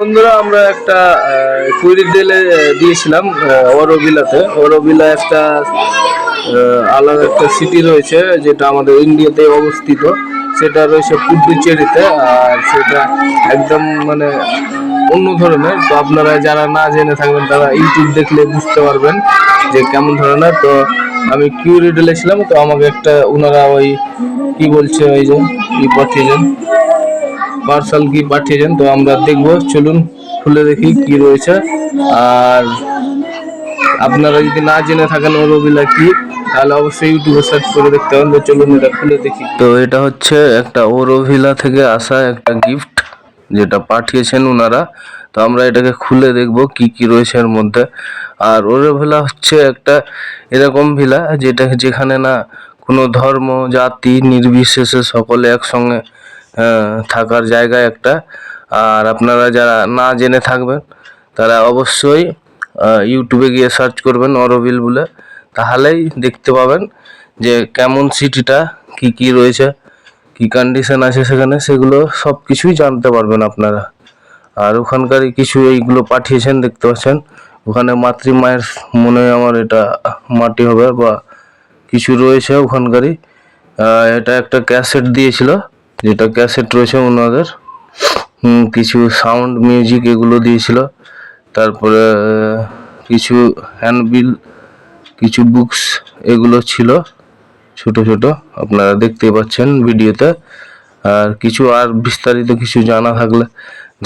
বন্ধুরা, আমরা একটা কুইরি ডেলে দিয়েছিলাম অরোবিলাতে। অরোবিলা একটা আলাদা একটা সিটি রয়েছে, যেটা আমাদের ইন্ডিয়াতে অবস্থিত। সেটা রয়েছে পুডুচেরিতে, আর সেটা একদম মানে অন্য ধরনের। তো আপনারা যারা না জেনে থাকবেন, তারা ইউটিউব দেখলে বুঝতে পারবেন যে কেমন ধরনের। তো আমি কিউরি ডেলে ছিলাম, তো আমাকে একটা ওনারা ওই, কি বলছে ওই যে, ই পাঠিয়েছেন পার্সেল কি পাঠিয়েছেন, তো আমরা দেখব। চলুন, খুলে দেখি কি রয়েছে। আর আপনারা যদি না জেনে থাকেন ওরবিলা কি, তাহলে অবশ্যই ইউটিউবে সার্চ করে দেখতে হবে তো চলুন, এটা খুলে দেখি। তো এটা হচ্ছে একটা ওরোভিলা থেকে আসা একটা গিফট যেটা পাঠিয়েছেন ওনারা তো আমরা এটাকে খুলে দেখব কি কি রয়েছে এর মধ্যে। আর ওরোভিলা হচ্ছে একটা এরকম ভিলা যেটা যেখানে না কোনো ধর্ম, জাতি, নির্বিশেষে সকলে একসঙ্গে থাকার জায়গা একটা। আর আপনারা যারা না জেনে থাকবেন, তারা অবশ্যই ইউটিউবে গিয়ে সার্চ করবেন অরবিল বলে। তাহলেই দেখতে পাবেন যে কেমন সিটিটা কি কি রয়েছে, কি কন্ডিশন আছে সেখানে, সেগুলো সব কিছুই জানতে পারবেন আপনারা। আর ওখানকারই কিছু এইগুলো পাঠিয়েছেন, দেখতে পাচ্ছেন। ওখানে মাতৃমায়ের মনে হয় আমার এটা মাটি হবে বা কিছু রয়েছে ওখানকারই। এটা একটা ক্যাসেট দিয়েছিল। যেটা ক্যাসেট রয়েছে ওনাদের। কিছু সাউন্ড মিউজিক এগুলো দিয়েছিল। তারপরে কিছু হ্যান্ডবিল কিছু বুকস এগুলো ছিল। ছোট ছোট, আপনারা দেখতেই পাচ্ছেন ভিডিওতে। আর কিছু আর বিস্তারিত কিছু জানা থাকলে,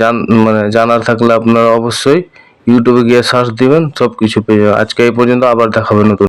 জান মানে জানার থাকলে আপনারা অবশ্যই ইউটিউবে গিয়ে সার্চ দিবেন সব কিছু পেয়ে যাবেন। আজকে এই পর্যন্ত আবার দেখাবেন নতুন